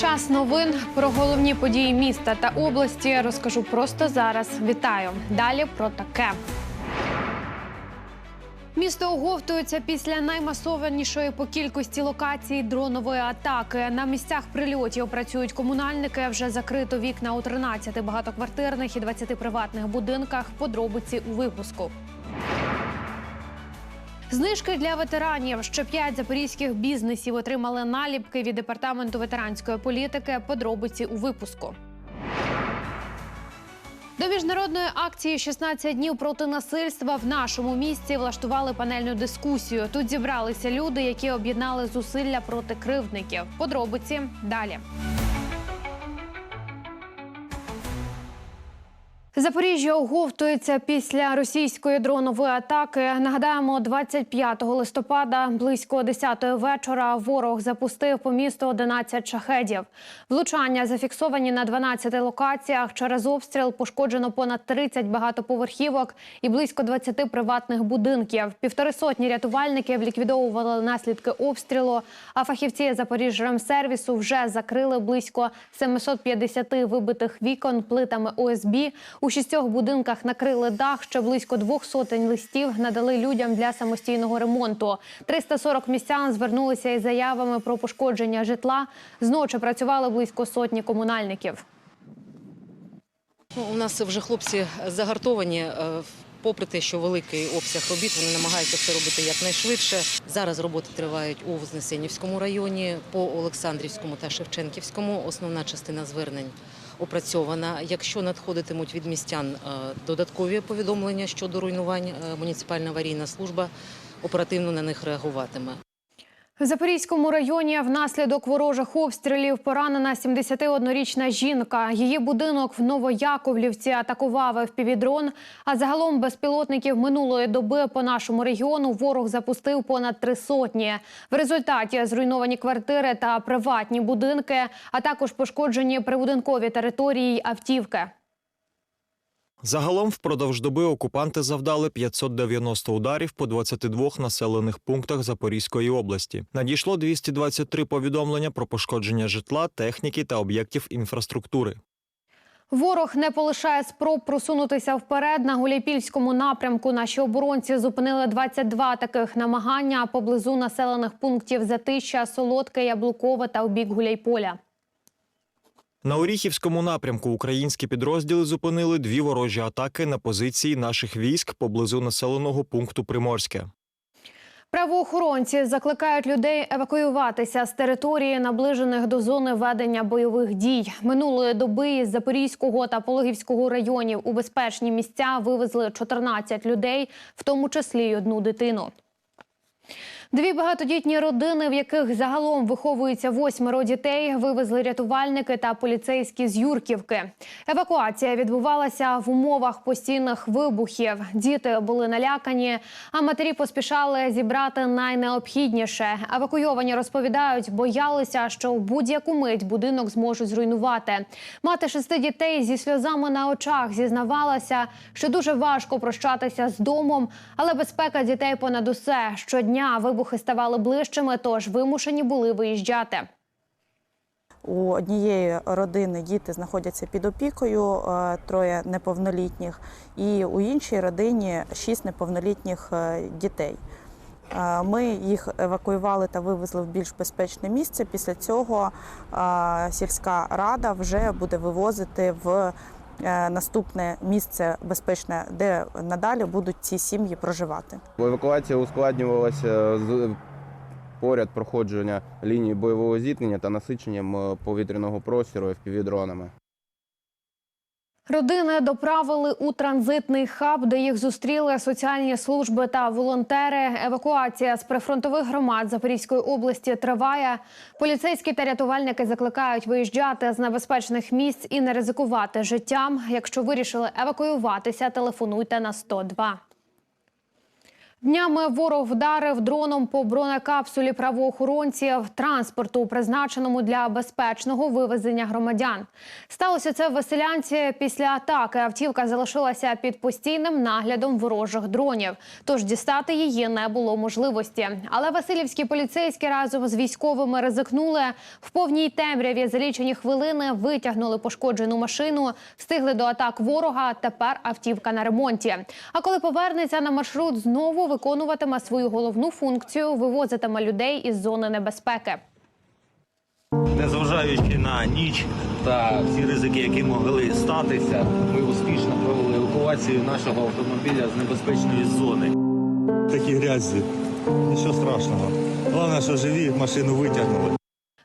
Час новин про головні події міста та області розкажу просто зараз. Вітаю! Далі про таке. Місто оговтується після наймасованішої по кількості локацій дронової атаки. На місцях прильотів працюють комунальники. Вже закрито вікна у 13 багатоквартирних і 20 приватних будинках. Подробиці у випуску. Знижки для ветеранів. Ще п'ять запорізьких бізнесів отримали наліпки від департаменту ветеранської політики. Подробиці у випуску. До міжнародної акції «16 днів проти насильства в нашому місті влаштували панельну дискусію. Тут зібралися люди, які об'єднали зусилля проти кривдників. Подробиці далі. Запоріжжя оговтується після російської дронової атаки. Нагадаємо, 25 листопада близько 10-ї вечора ворог запустив по місту 11 шахедів. Влучання зафіксовані на 12 локаціях. Через обстріл пошкоджено понад 30 багатоповерхівок і близько 20 приватних будинків. Півтори сотні рятувальників ліквідовували наслідки обстрілу. А фахівці Запоріжжямсервісу вже закрили близько 750 вибитих вікон плитами ОСБ. У шістьох будинках накрили дах. Ще близько двох сотень листів надали людям для самостійного ремонту. 340 містян звернулися із заявами про пошкодження житла. Зночі працювали близько сотні комунальників. Ну, У нас вже хлопці загартовані. е, Попри те, що великий обсяг робіт, вони намагаються це робити якнайшвидше. Зараз роботи тривають у Вознесенівському районі, по Олександрівському та Шевченківському. Основна частина звернень опрацьована. Якщо надходитимуть від містян е, додаткові повідомлення щодо руйнувань, е, муніципальна аварійна служба оперативно на них реагуватиме. В Запорізькому районі внаслідок ворожих обстрілів поранена 71-річна жінка. Її будинок в Новояковлівці атакував FPV-дрон. А загалом безпілотників минулої доби по нашому регіону ворог запустив понад три сотні. В результаті зруйновані квартири та приватні будинки, а також пошкоджені прибудинкові території й автівки. Загалом впродовж доби окупанти завдали 590 ударів по 22 населених пунктах Запорізької області. Надійшло 223 повідомлення про пошкодження житла, техніки та об'єктів інфраструктури. Ворог не полишає спроб просунутися вперед на Гуляйпільському напрямку. Наші оборонці зупинили 22 таких намагання поблизу населених пунктів Затища, Солодке, Яблукове та у бік Гуляйполя. На Оріхівському напрямку українські підрозділи зупинили дві ворожі атаки на позиції наших військ поблизу населеного пункту Приморське. Правоохоронці закликають людей евакуюватися з території, наближених до зони ведення бойових дій. Минулої доби із Запорізького та Пологівського районів у безпечні місця вивезли 14 людей, в тому числі й одну дитину. Дві багатодітні родини, в яких загалом виховується восьмеро дітей, вивезли рятувальники та поліцейські з Юрківки. Евакуація відбувалася в умовах постійних вибухів. Діти були налякані, а матері поспішали зібрати найнеобхідніше. Евакуйовані розповідають, боялися, що в будь-яку мить будинок зможуть зруйнувати. Мати шести дітей зі сльозами на очах зізнавалася, що дуже важко прощатися з домом, але безпека дітей понад усе щодня вибухи ставали ближчими, тож вимушені були виїжджати. У однієї родини діти знаходяться під опікою, е, троє неповнолітніх, і у іншій родині шість неповнолітніх е, дітей. Е, Ми їх евакуювали та вивезли в більш безпечне місце. Після цього сільська рада вже буде вивозити в наступне місце безпечне, де надалі будуть ці сім'ї проживати. Евакуація ускладнювалася з поряд проходження лінії бойового зіткнення та насиченням е, повітряного простору FPV-дронами. Родини доправили у транзитний хаб, де їх зустріли соціальні служби та волонтери. Евакуація з прифронтових громад Запорізької області триває. Поліцейські та рятувальники закликають виїжджати з небезпечних місць і не ризикувати життям. Якщо вирішили евакуюватися, телефонуйте на 102. Днями ворог вдарив дроном по бронекапсулі правоохоронців транспорту, призначеному для безпечного вивезення громадян. Сталося це в Василянці після атаки. Автівка залишилася під постійним наглядом ворожих дронів, тож дістати її не було можливості. Але Васильівські поліцейські разом з військовими ризикнули в повній темряві. За лічені хвилини витягнули пошкоджену машину, встигли до атак ворога. Тепер автівка на ремонті. А коли повернеться на маршрут, знову виконуватиме свою головну функцію вивозитиме людей із зони небезпеки. Незважаючи на ніч та всі ризики, які могли статися, ми успішно провели евакуацію нашого автомобіля з небезпечної зони. Такі грязі. Нічого страшного. Головне, що живі, машину витягнули.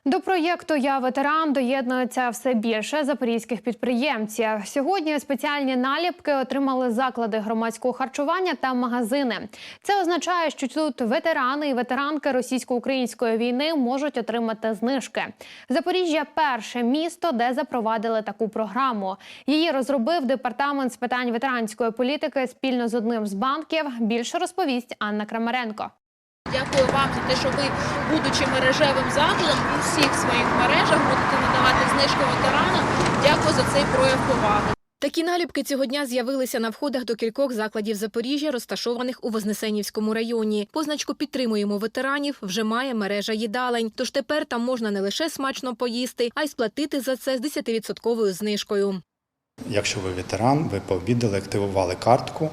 До проєкту Я ветеран доєднується все більше запорізьких підприємців. Сьогодні спеціальні наліпки отримали заклади громадського харчування та магазини. Це означає, що тут ветерани і ветеранки російсько-української війни можуть отримати знижки. Запоріжжя перше місто, де запровадили таку програму. Її розробив департамент з питань ветеранської політики спільно з одним з банків. Більше розповість Анна Крамаренко. Дякую вам за те, що ви, будучи мережевим закладом, у всіх своїх мережах будете надавати знижки ветеранам. Дякую за цей прояв поваги. Такі наліпки цього дня з'явилися на входах до кількох закладів Запоріжжя, розташованих у Вознесенівському районі. Позначку підтримуємо ветеранів вже має мережа їдалень. Тож тепер там можна не лише смачно поїсти, а й сплатити за це з 10% знижкою. Якщо ви ветеран, ви пообідали, активували картку.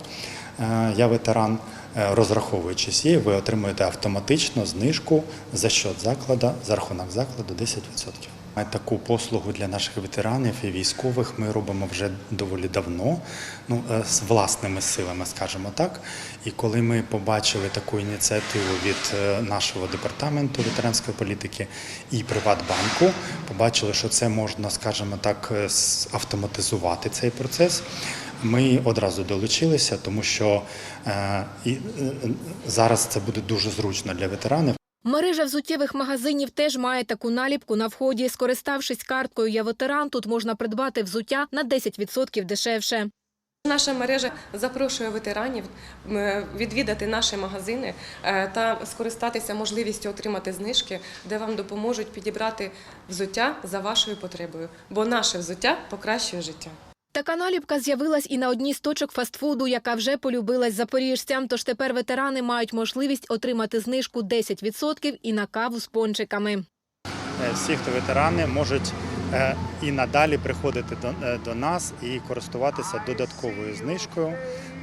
е, Я ветеран, розраховуючись її, ви отримуєте автоматично знижку за счет закладу, за рахунок закладу 10%. Таку послугу для наших ветеранів і військових ми робимо вже доволі давно, ну е, з власними силами, скажімо так. І коли ми побачили таку ініціативу від е, нашого департаменту ветеранської політики і Приватбанку, побачили, що це можна, скажімо так, е, автоматизувати цей процес. Ми одразу долучилися, тому що е, е, зараз це буде дуже зручно для ветеранів. Мережа взуттєвих магазинів теж має таку наліпку на вході. Скориставшись карткою Я ветеран, тут можна придбати взуття на 10% дешевше. Наша мережа запрошує ветеранів відвідати наші магазини е, та скористатися можливістю отримати знижки, де вам допоможуть підібрати взуття за вашою потребою, бо наше взуття покращує життя. Така наліпка з'явилась і на одній з точок фастфуду, яка вже полюбилась запоріжцям. Тож тепер ветерани мають можливість отримати знижку 10% і на каву з пончиками. Е, Всі, хто ветерани, можуть е, і надалі приходити до, е, до нас і користуватися додатковою знижкою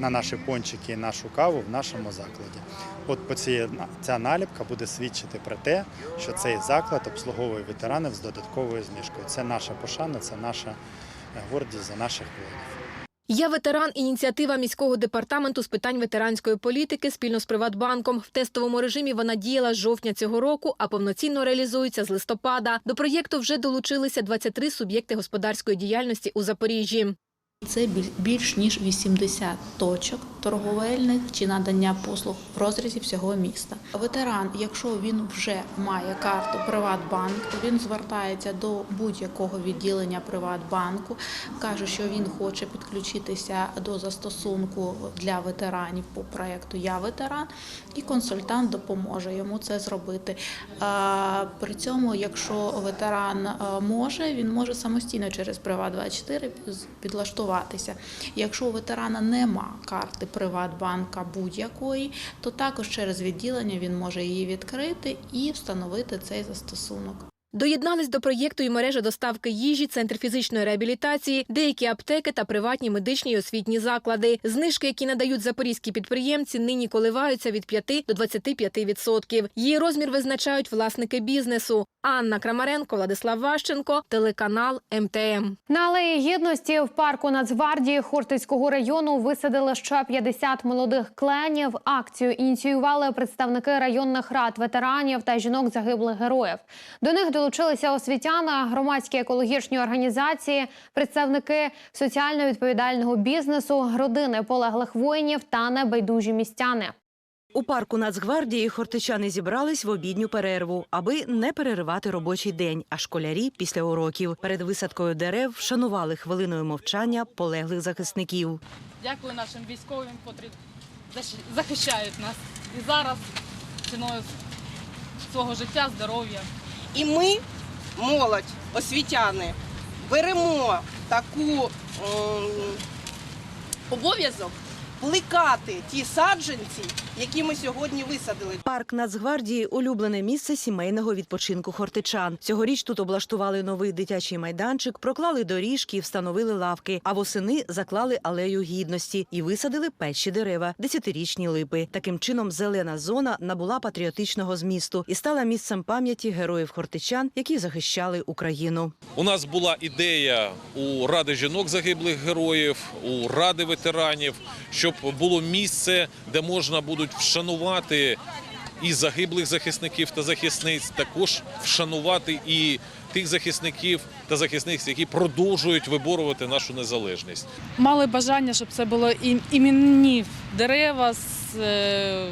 на наші пончики і нашу каву в нашому закладі. От по цій, ця наліпка буде свідчити про те, що цей заклад обслуговує ветеранів з додатковою знижкою. Це наша пошана, це наша гордість за наших воїнів. Я ветеран. Ініціатива міського департаменту з питань ветеранської політики спільно з Приватбанком. В тестовому режимі вона діяла з жовтня цього року, а повноцінно реалізується з листопада. До проєкту вже долучилися 23 суб'єкти господарської діяльності у Запоріжжі. Це більш ніж 80 точок торговельних чи надання послуг в розрізі всього міста. Ветеран, якщо він вже має карту Приватбанк, він звертається до будь-якого відділення Приватбанку, каже, що він хоче підключитися до застосунку для ветеранів по проекту Я ветеран, і консультант допоможе йому це зробити. При цьому, якщо ветеран може, він може самостійно через Приват24 підлаштуватися. Якщо у ветерана нема карти Приватбанка будь-якої, то також через відділення він може її відкрити і встановити цей застосунок. Доєднались до проєкту і мережа доставки їжі, центр фізичної реабілітації, деякі аптеки та приватні медичні і освітні заклади. Знижки, які надають запорізькі підприємці, нині коливаються від 5 до 25 відсотків. Її розмір визначають власники бізнесу. Анна Крамаренко, Владислав Ващенко, телеканал МТМ. На алеї гідності в парку Нацгвардії Хортицького району висадили ще 50 молодих кленів. Акцію ініціювали представники районних рад ветеранів та жінок загиблих героїв. До них долучилися освітяни, громадські екологічні організації, представники соціально відповідального бізнесу, родини полеглих воїнів та небайдужі містяни. У парку Нацгвардії хортичани зібрались в обідню перерву, аби не переривати робочий день. А школярі після уроків перед висадкою дерев вшанували хвилиною мовчання полеглих захисників. Дякую нашим військовим, котрі захищають нас. І зараз ціною свого життя, здоров'я. І ми, молодь, освітяни, беремо таку ем, обов'язок плекати ті саджанці, які ми сьогодні висадили. Парк Нацгвардії улюблене місце сімейного відпочинку хортичан. Цьогоріч тут облаштували новий дитячий майданчик, проклали доріжки і встановили лавки. А восени заклали алею гідності і висадили перші дерева, десятирічні липи. Таким чином, зелена зона набула патріотичного змісту і стала місцем пам'яті героїв хортичан, які захищали Україну. У нас була ідея у Ради жінок загиблих героїв, у Ради ветеранів, щоб було місце, де можна будуть вшанувати і загиблих захисників та захисниць, також вшанувати і тих захисників та захисниць, які продовжують виборювати нашу незалежність. Мали бажання, щоб це було іменні дерева з е,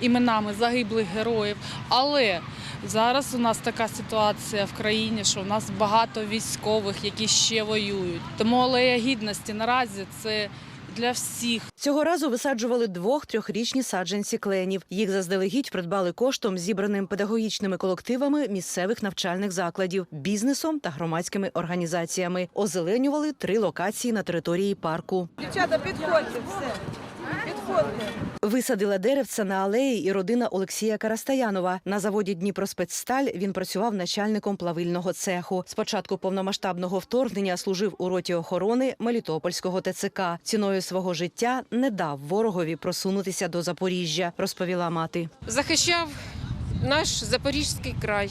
іменами загиблих героїв. Але зараз у нас така ситуація в країні, що в нас багато військових, які ще воюють. Тому алея гідності наразі це для всіх. Цього разу висаджували двох-трьохрічні саджанці кленів. Їх заздалегідь придбали коштом, зібраним педагогічними колективами місцевих навчальних закладів, бізнесом та громадськими організаціями. Озеленювали три локації на території парку. Дівчата, підходьте, все. Підходьте. Висадила деревця на алеї і родина Олексія Карастаянова. На заводі Дніпроспецсталь він працював начальником плавильного цеху. З початку повномасштабного вторгнення служив у роті охорони Мелітопольського ТЦК. Ціною свого життя не дав ворогові просунутися до Запоріжжя, розповіла мати. захищав наш Запорізький край,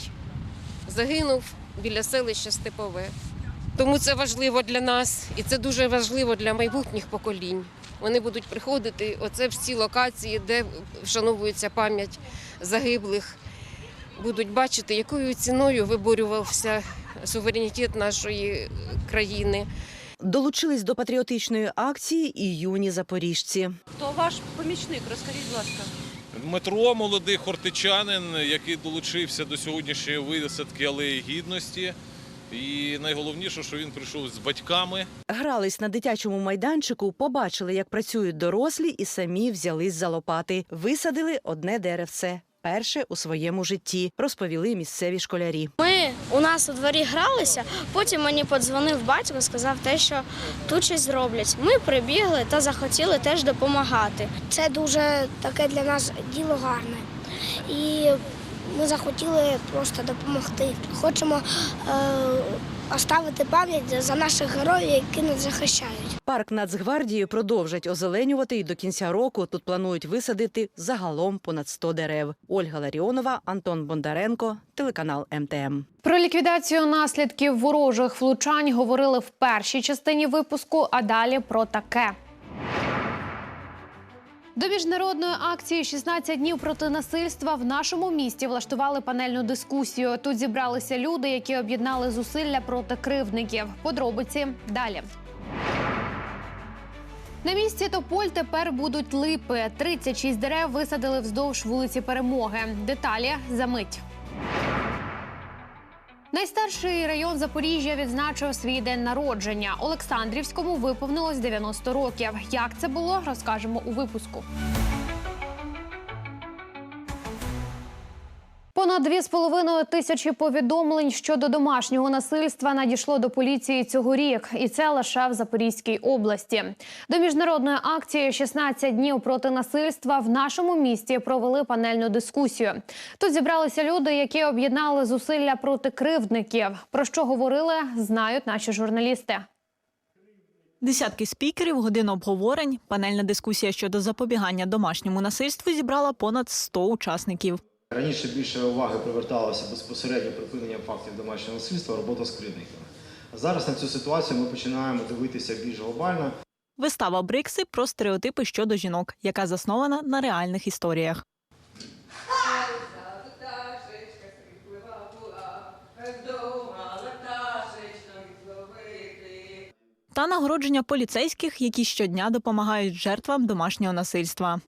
загинув біля селища Степове. Тому це важливо для нас і це дуже важливо для майбутніх поколінь. Вони будуть приходити оце в ці локації, де вшановується пам'ять загиблих, будуть бачити, якою ціною виборювався суверенітет нашої країни. Долучились до патріотичної акції і юні запоріжці. Хто ваш помічник? Розкажіть, будь ласка. Дмитро, молодий хортичанин, який долучився до сьогоднішньої висадки алеї гідності. І найголовніше, що він прийшов з батьками. Грались на дитячому майданчику, побачили, як працюють дорослі, і самі взялись за лопати. Висадили одне деревце. Перше у своєму житті, розповіли місцеві школярі. Ми у нас у дворі гралися, потім мені подзвонив батько, сказав те, що тут щось зроблять. Ми прибігли та захотіли теж допомагати. Це дуже таке для нас діло гарне. І ми захотіли просто допомогти. Хочемо е, оставити пам'ять за наших героїв, які нас захищають. Парк Нацгвардії продовжать озеленювати і до кінця року тут планують висадити загалом понад 100 дерев. Ольга Ларіонова, Антон Бондаренко, телеканал МТМ. Про ліквідацію наслідків ворожих влучань говорили в першій частині випуску, а далі про таке. До міжнародної акції «16 днів проти насильства в нашому місті влаштували панельну дискусію. Тут зібралися люди, які об'єднали зусилля проти кривдників. Подробиці далі. На місці Тополь тепер будуть липи. 36 дерев висадили вздовж вулиці Перемоги. Деталі за мить. Найстарший район Запоріжжя відзначив свій день народження. Олександрівському виповнилось 90 років. Як це було, розкажемо у випуску. Понад 2,5 тисячі повідомлень щодо домашнього насильства надійшло до поліції цьогорік, і це лише в Запорізькій області. До міжнародної акції «16 днів проти насильства в нашому місті провели панельну дискусію. Тут зібралися люди, які об'єднали зусилля проти кривдників. Про що говорили, знають наші журналісти. Десятки спікерів, годин обговорень, панельна дискусія щодо запобігання домашньому насильству зібрала понад 100 учасників. Раніше більше уваги приверталося безпосередньо припиненням фактів домашнього насильства, робота з кривдниками. Зараз на цю ситуацію ми починаємо дивитися більш глобально. Вистава Брикси про стереотипи щодо жінок, яка заснована на реальних історіях. Та нагородження поліцейських, які щодня допомагають жертвам домашнього насильства.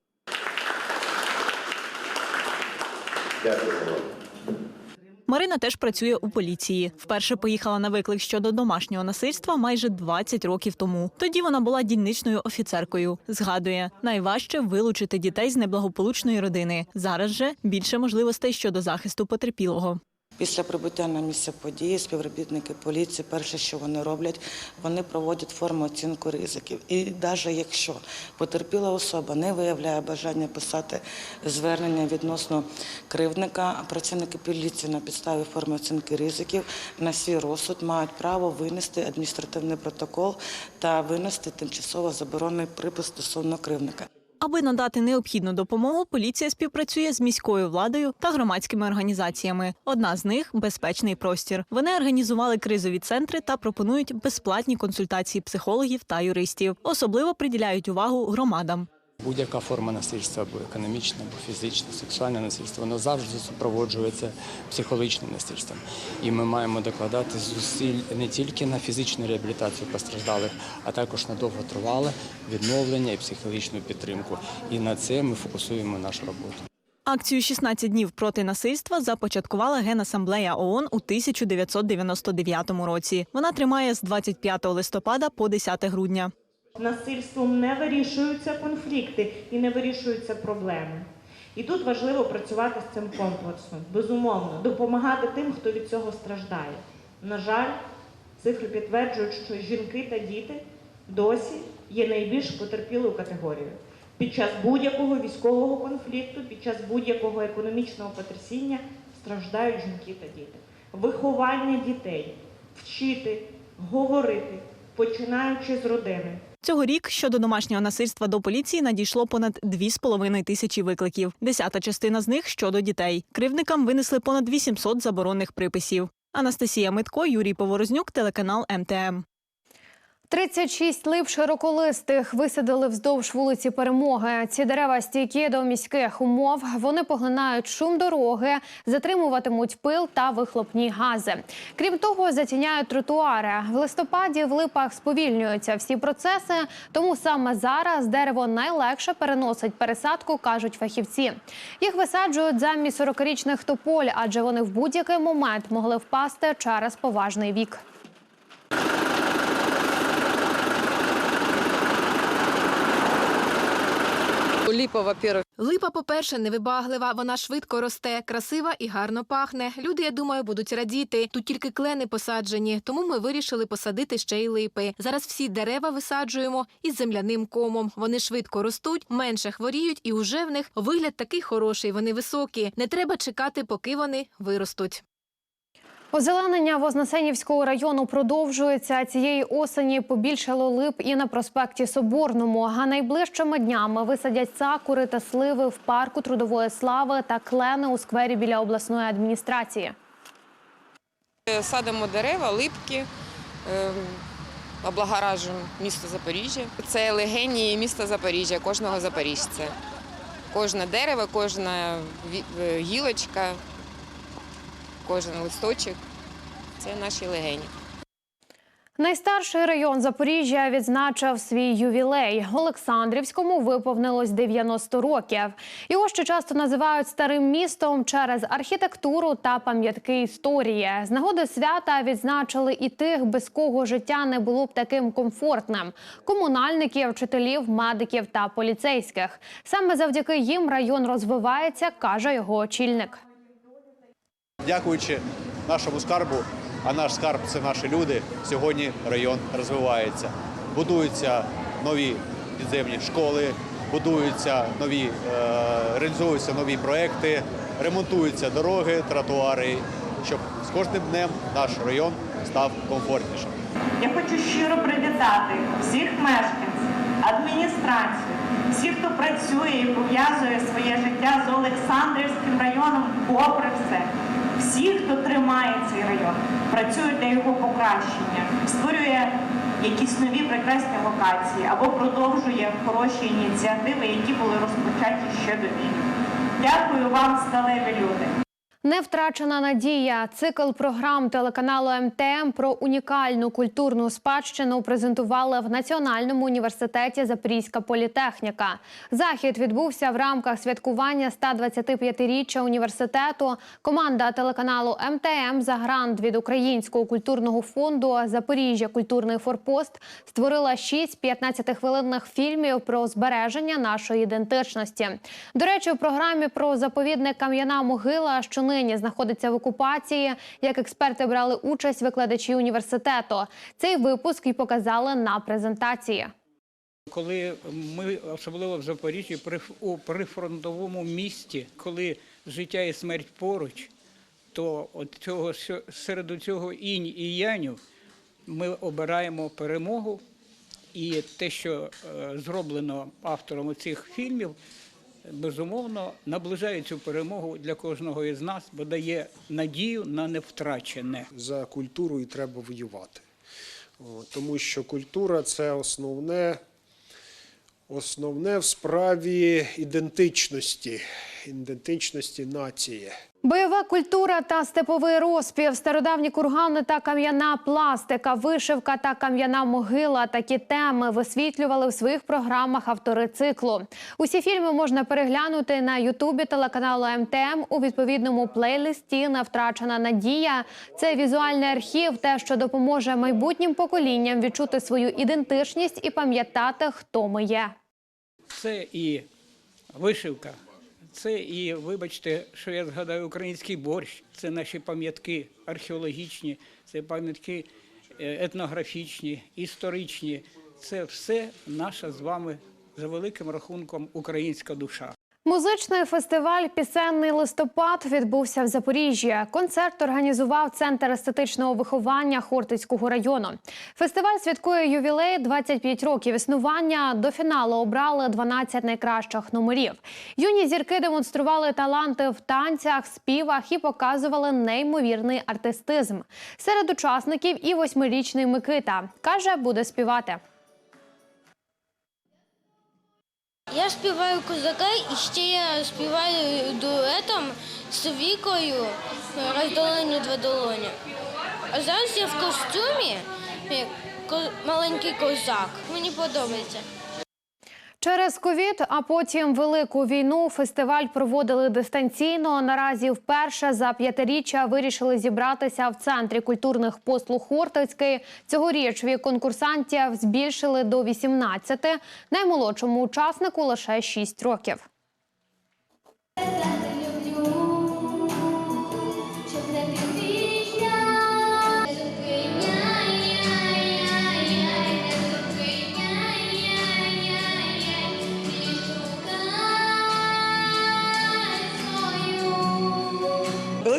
Марина теж працює у поліції. Вперше поїхала на виклик щодо домашнього насильства майже 20 років тому. Тоді вона була дільничною офіцеркою. Згадує, найважче вилучити дітей з неблагополучної родини. Зараз же більше можливостей щодо захисту потерпілого. Після прибуття на місце події співробітники поліції, перше, що вони роблять, вони проводять форму оцінку ризиків. І навіть якщо потерпіла особа не виявляє бажання писати звернення відносно кривдника, працівники поліції на підставі форми оцінки ризиків на свій розсуд мають право винести адміністративний протокол та винести тимчасово заборонений припис стосовно кривдника. Аби надати необхідну допомогу, поліція співпрацює з міською владою та громадськими організаціями. Одна з них безпечний простір. Вони організували кризові центри та пропонують безплатні консультації психологів та юристів. Особливо приділяють увагу громадам. Будь-яка форма насильства, або економічне, або фізичне, сексуальне насильство, воно завжди супроводжується психологічним насильством. І ми маємо докладати зусиль не тільки на фізичну реабілітацію постраждалих, а також на довготривале відновлення і психологічну підтримку. І на це ми фокусуємо нашу роботу. Акцію «16 днів проти насильства започаткувала Генасамблея ООН у 1999 році. Вона тримає з 25 листопада по 10 грудня. Насильством не вирішуються конфлікти і не вирішуються проблеми. І тут важливо працювати з цим комплексно, безумовно, допомагати тим, хто від цього страждає. На жаль, цифри підтверджують, що жінки та діти досі є найбільш потерпілою категорією. Під час будь-якого військового конфлікту, під час будь-якого економічного потрясіння страждають жінки та діти. Виховання дітей, вчити, говорити, починаючи з родини. Цьогорік щодо домашнього насильства до поліції надійшло понад 2,5 тисячі викликів. Десята частина з них щодо дітей. Кривникам винесли понад 800 заборонних приписів. Анастасія Митко, Юрій Поворознюк, телеканал МТМ. 36 лип широколистих висадили вздовж вулиці Перемоги. Ці дерева стійкі до міських умов. Вони поглинають шум дороги, затримуватимуть пил та вихлопні гази. Крім того, затіняють тротуари. В листопаді в липах сповільнюються всі процеси, тому саме зараз дерево найлегше переносить пересадку, кажуть фахівці. Їх висаджують замість 40-річних тополь, адже вони в будь-який момент могли впасти через поважний вік. Липа, во-первых, Липа, по-перше, невибаглива, вона швидко росте, красива і гарно пахне. Люди, я думаю, будуть радіти. Тут тільки клени посаджені, тому ми вирішили посадити ще й липи. Зараз всі дерева висаджуємо із земляним комом. Вони швидко ростуть, менше хворіють, і уже в них вигляд такий хороший. Вони високі. Не треба чекати, поки вони виростуть. Озеленення Вознесенівського району продовжується. Цієї осені побільшало лип і на проспекті Соборному. А найближчими днями висадять сакури та сливи в парку трудової слави та клени у сквері біля обласної адміністрації. Садимо дерева, липки, ем, облагоражуємо місто Запоріжжя. Це легені міста Запоріжжя, кожного запоріжця. Кожне дерево, кожна е, гілочка, кожен листочок це наші легені. Найстарший район Запоріжжя відзначив свій ювілей. Олександрівському виповнилось 90 років. Його ще часто називають старим містом через архітектуру та пам'ятки історії. З нагоди свята відзначили і тих, без кого життя не було б таким комфортним: комунальників, вчителів, медиків та поліцейських. Саме завдяки їм район розвивається, каже його очільник. Дякуючи нашому скарбу, а наш скарб це наші люди. Сьогодні район розвивається. Будуються нові підземні школи, будуються нові, е, реалізуються нові проекти, ремонтуються дороги, тротуари, щоб з кожним днем наш район став комфортнішим. Я хочу щиро привітати всіх мешканців, адміністрацію, всіх, хто працює і пов'язує своє життя з Олександрівським районом, попри все. Всіх, хто тримає цей район, працює для його покращення, створює якісь нові прекрасні локації або продовжує хороші ініціативи, які були розпочаті ще до війни. Дякую вам, сталеві люди. Не втрачена надія. Цикл програм телеканалу МТМ про унікальну культурну спадщину презентували в Національному університеті Запорізька політехніка. Захід відбувся в рамках святкування 125-річчя університету. Команда телеканалу МТМ за грант від Українського культурного фонду Запоріжжя Культурний форпост створила шість 15-хвилинних фільмів про збереження нашої ідентичності. До речі, у програмі про заповідник Кам'яна могила, що нині знаходиться в окупації, як експерти брали участь викладачі університету. Цей випуск і показали на презентації. Коли ми, особливо в Запоріжжі, при, у прифронтовому місті, коли життя і смерть поруч, то от цього, серед цього інь і яню ми обираємо перемогу. І те, що е, зроблено автором цих фільмів, безумовно наближає цю перемогу для кожного із нас, бо дає надію на невтрачене. За культуру і треба воювати. Тому що культура це основне, основне в справі ідентичності, ідентичності нації. Бойова культура та степовий розпів, стародавні кургани та кам'яна пластика, вишивка та кам'яна могила. Такі теми висвітлювали в своїх програмах автори циклу. Усі фільми можна переглянути на Ютубі телеканалу МТМ у відповідному плейлисті «Не втрачена надія. Це візуальний архів, те, що допоможе майбутнім поколінням відчути свою ідентичність і пам'ятати, хто ми є. Це і вишивка, це і, вибачте, що я згадаю український борщ, це наші пам'ятки археологічні, це пам'ятки е, етнографічні, історичні. Це все наша з вами за великим рахунком українська душа. Музичний фестиваль Пісенний листопад відбувся в Запоріжжі. Концерт організував центр естетичного виховання Хортицького району. Фестиваль святкує ювілей 25 років існування. До фіналу обрали 12 найкращих номерів. Юні зірки демонстрували таланти в танцях, співах і показували неймовірний артистизм. Серед учасників і восьмирічний Микита каже, буде співати. Я співаю козака і ще я співаю дуетом з Вікою роздолені два долоні. А зараз я в костюмі як маленький козак. Мені подобається. Через ковід, а потім велику війну фестиваль проводили дистанційно. Наразі вперше за п'ятиріччя вирішили зібратися в центрі культурних послуг Хортицький. Цьогоріч вік конкурсантів збільшили до 18, наймолодшому учаснику лише 6 років.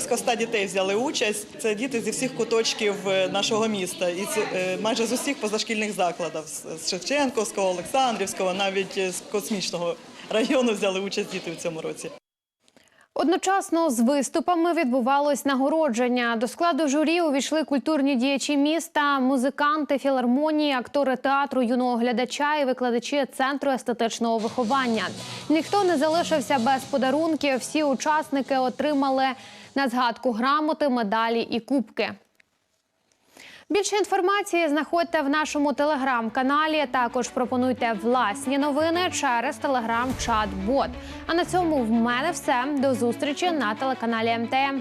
Близько ста дітей взяли участь. Це діти зі всіх куточків е, нашого міста, і е, майже з усіх позашкільних закладів з Шевченківського, Олександрівського, навіть е, з космічного району взяли участь діти в цьому році. Одночасно з виступами відбувалось нагородження. До складу журі увійшли культурні діячі міста, музиканти, філармонії, актори театру юного глядача і викладачі центру естетичного виховання. Ніхто не залишився без подарунків. Всі учасники отримали на згадку грамоти, медалі і кубки. Більше інформації знаходьте в нашому телеграм-каналі. Також пропонуйте власні новини через телеграм-чат-бот. А на цьому в мене все. До зустрічі на телеканалі МТМ.